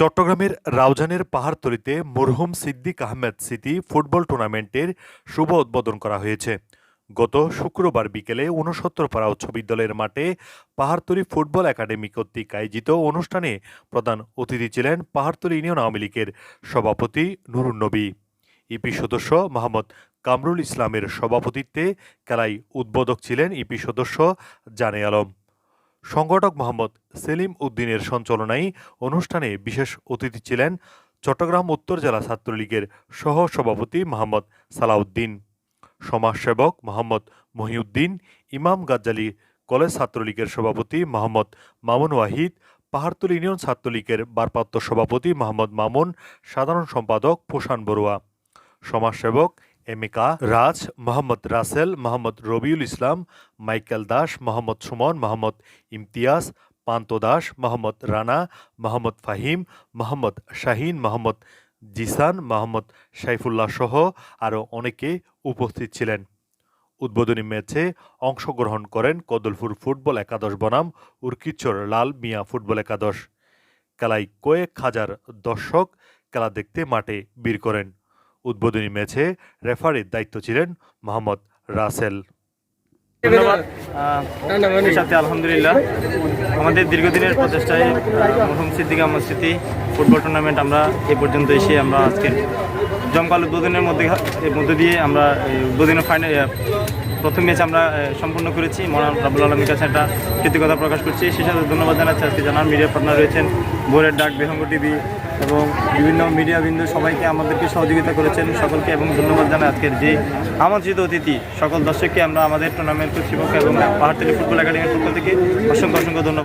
চট্টগ্রামের রাউজানের পাহাড়তলিতে মরহুম সিদ্দিক আহমেদ স্মৃতি ফুটবল টুর্নামেন্টের শুভ উদ্বোধন করা হয়েছে। গত শুক্রবার বিকেলে ঊনসত্তর পাড়া উচ্চ বিদ্যালয়ের মাঠে পাহাড়তলি ফুটবল একাডেমি কর্তৃক আয়োজিত অনুষ্ঠানে প্রধান অতিথি ছিলেন পাহাড়তলি ইউনিয়ন আওয়ামী লীগের সভাপতি নুরুন নবী। ইপি সদস্য মোহাম্মদ কামরুল ইসলামের সভাপতিত্বে খেলায় উদ্বোধক ছিলেন ইপি সদস্য জানে আলম। সংগঠক মোহাম্মদ সেলিম উদ্দিনের সঞ্চালনায় অনুষ্ঠানে বিশেষ অতিথি ছিলেন চট্টগ্রাম উত্তর জেলা ছাত্রলীগের সহ সভাপতি মোহাম্মদ সালাউদ্দিন, সমাজসেবক মোহাম্মদ মহিউদ্দিন, ইমাম গাজ্জালি কলেজ ছাত্রলীগের সভাপতি মোহাম্মদ মামুন ওয়াহিদ, পাহাড়তুল ইউনিয়ন ছাত্রলীগের ভারপ্রাপ্ত সভাপতি মোহাম্মদ মামুন, সাধারণ সম্পাদক প্রশান বড়ুয়া, সমাজসেবক এমিকা রাজ মোহাম্মদ রাসেল মোহাম্মদ রবিউল ইসলাম মাইকেল দাস মোহাম্মদ সুমন মোহাম্মদ ইমতিয়াজ পান্ত দাস মোহাম্মদ রানা মোহাম্মদ ফাহিম মোহাম্মদ শাহিন মোহাম্মদ জিসান মোহাম্মদ সাইফুল্লাহ সহ আরও অনেকে উপস্থিত ছিলেন। উদ্বোধনী ম্যাচে অংশগ্রহণ করেন কদলপুর ফুটবল একাদশ বনাম উর্কিচর লাল মিয়া ফুটবল একাদশ। খেলায় কয়েক হাজার দর্শক খেলা দেখতে মাঠে বীর করেন। উদ্বোধনী ম্যাচে রেফারির দায়িত্ব ছিলেন মোহাম্মদ রাসেল। ধন্যবাদ। এর সাথে আলহামদুলিল্লাহ। আমাদের দীর্ঘদিনের প্রচেষ্টায় মরহুম সিদ্দিক আহমদ স্মৃতি ফুটবল টুর্নামেন্ট আমরা এ পর্যন্ত এসে আমরা আজকের জমকাল উদ্বোধনের মধ্যে এর মধ্যে দিয়ে আমরা এই উদ্বোধনের ফাইনাল প্রথম ম্যাচ আমরা সম্পূর্ণ করেছি। মহান রাবুল আলমীর কাছে একটা কৃতজ্ঞতা প্রকাশ করছি। সেই সাথে ধন্যবাদ জানাচ্ছি। আজকে জানার মিডিয়া পার্টনার রয়েছেন বোরের ডাক বিহঙ্গ টিভি এবং বিভিন্ন মিডিয়া বিন্দু সবাইকে আমাদেরকে সহযোগিতা করেছেন। সকলকে এবং ধন্যবাদ জানাই আজকের যে আমন্ত্রিত অতিথি। সকল দর্শককে আমরা আমাদের টুর্নামেন্ট কর্তৃপক্ষ এবং পাহাড়তলি ফুটবল একাডেমির পক্ষ থেকে অসংখ্য অসংখ্য ধন্যবাদ।